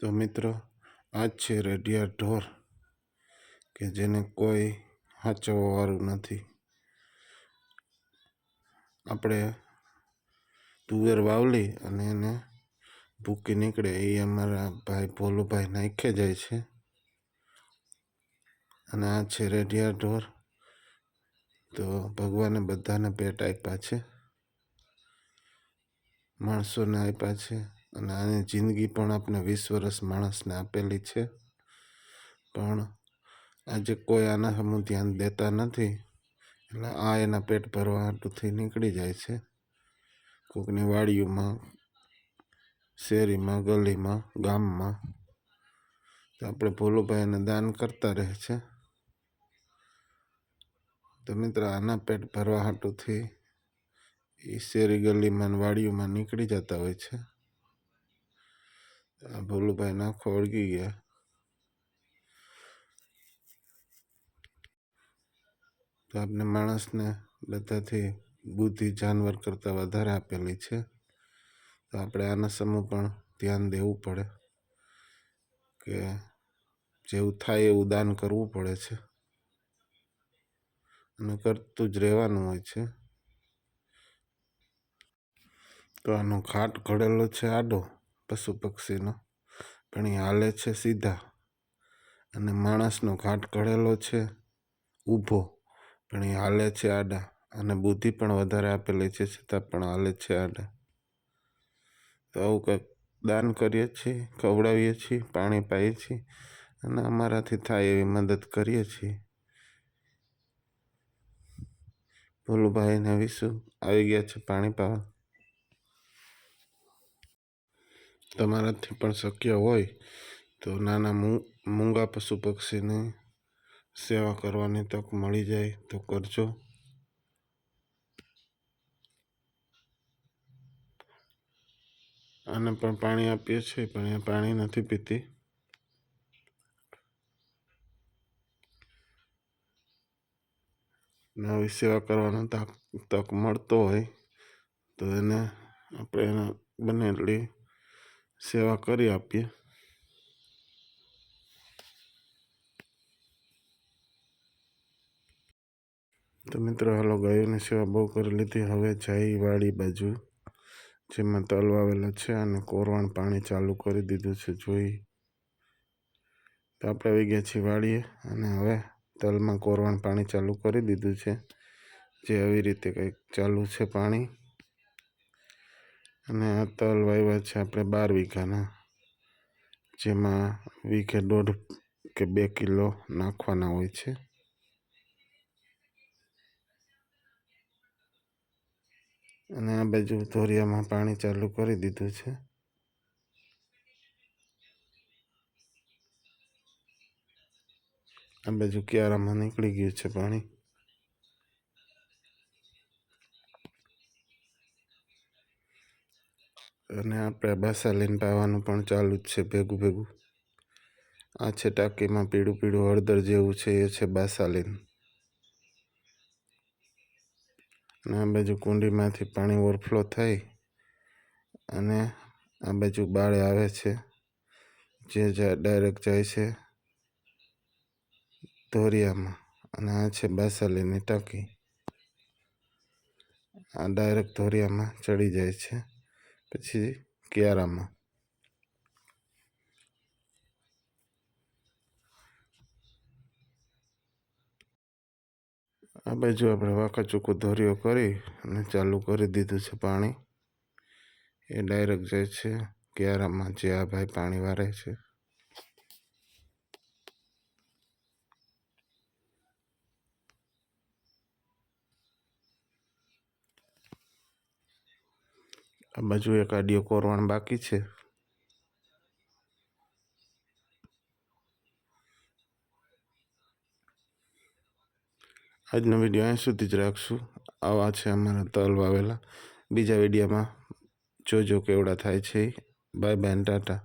તો મિત્રો, આ છે રેડિયા ઢોર કે જેને કોઈ હાચવવાવાળું નથી. આપણે તુવેર વાવલી અને એને ભૂકી નીકળે, એ અમારા ભાઈ ભોલુભાઈ નાખે જાય છે. અને આ છે રેડિયા ઢોર તો ભગવાને બધાને પેટ આપ્યા છે. માણસોને આપ્યા છે. અને આની જિંદગી પણ આપણે વીસ વર્ષ માણસને આપેલી છે. પણ આજે કોઈ આના સામું ધ્યાન દેતા નથી. એટલે આ એના પેટ ભરવા હાટુથી નીકળી જાય છે. કોકની વાડીઓમાં, શેરીમાં, ગલીમાં, ગામમાં. તો આપણે ભોલુભાઈને દાન કરતા રહે છે. તો મિત્ર, આના પેટ ભરવા હાટુથી એ શેરી ગલીમાં વાડીઓમાં નીકળી જતા હોય છે. આ ભોલુભાઈ નાખો વળગી ગયા તો આપણે માણસને બધાથી બુદ્ધિ જાનવર કરતાં વધારે આપેલી છે. તો આપણે આના સમૂહ પણ ધ્યાન દેવું પડે કે જેવું થાય એવું દાન કરવું પડે છે. અને કરતું જ રહેવાનું હોય છે. તો આનો ઘાટ ઘડેલો છે આડો. પશુ પક્ષીનો પણ એ હાલે છે સીધા. અને માણસનો ઘાટ ઘડેલો છે, ઊભો. પણ એ હાલે છે આડા. અને બુદ્ધિ પણ વધારે આપેલી છે, છતાં પણ હાલે છે આડા. તો આવું કંઈક દાન કરીએ છીએ, ખવડાવીએ છીએ, પાણી પાઈએ છીએ. અને અમારાથી થાય એવી મદદ કરીએ છીએ. ભોલુભાઈને વિશું આવી ગયા છે પાણી પાવા. તમારાથી પણ શક્ય હોય તો નાના મૂંગા પશુ પક્ષીની સેવા કરવાની તક મળી જાય તો કરજો આને પણ પાણી આપીએ છીએ પણ એ પાણી નથી પીતી નવી સેવા કરવાનો તક મળતો હોય તો એને આપણે એને બને એટલી સેવા કરી આપીએ. તો મિત્રો, હાલો, ગાયોની સેવા બહુ કરી લીધી. હવે જાય વાડી બાજુ, જેમાં તલ વાવેલા છે અને કોરવાણ પાણી ચાલુ કરી દીધું છે. જોઈ, તો આપણે આવી ગયા છીએ વાડીએ અને હવે તલમાં કોરવાણ પાણી ચાલુ કરી દીધું છે. જે આવી રીતે કંઈક ચાલુ છે પાણી. અને આ તલ વાવ્યા છે આપણે બાર વીઘાના. જેમાં વીઘે દોઢ કે બે કિલો નાખવાના હોય છે. અને આ બાજુ ધોરિયામાં પાણી ચાલુ કરી દીધું છે. આ બાજુ ક્યારામાં નીકળી ગયું છે પાણી. અને આપણે બાસાલીન પાવાનું પણ ચાલુ જ છે ભેગું ભેગું. આ છે ટાંકીમાં પીળું પીળું હળદર જેવું છે, એ છે બાસાલીન અને આ બાજુ કુંડીમાંથી પાણી ઓવરફ્લો થઈ અને આ બાજુ બાળે આવે છે. જે ડાયરેક્ટ જાય છે ધોરિયામાં અને આ છે બાસાલીની ટાંકી. આ ડાયરેક્ટ ધોરિયામાં ચડી જાય છે. પછી ક્યારામાં આ બાજુ આપણે વાંકા ચૂકું ધોરિયો કરી અને ચાલુ કરી દીધું છે પાણી એ ડાયરેક્ટ જાય છે ક્યારામાં જે આ ભાઈ પાણી વારે છે આ બાજુ એક આડિયો કોરવાણ બાકી છે. આજનો વીડિયો અહીં સુધી જ રાખશું. આવા છે અમારા તલ વાવેલા. બીજા વિડીયોમાં જોજો કેવડા થાય છે. Bye bye tata.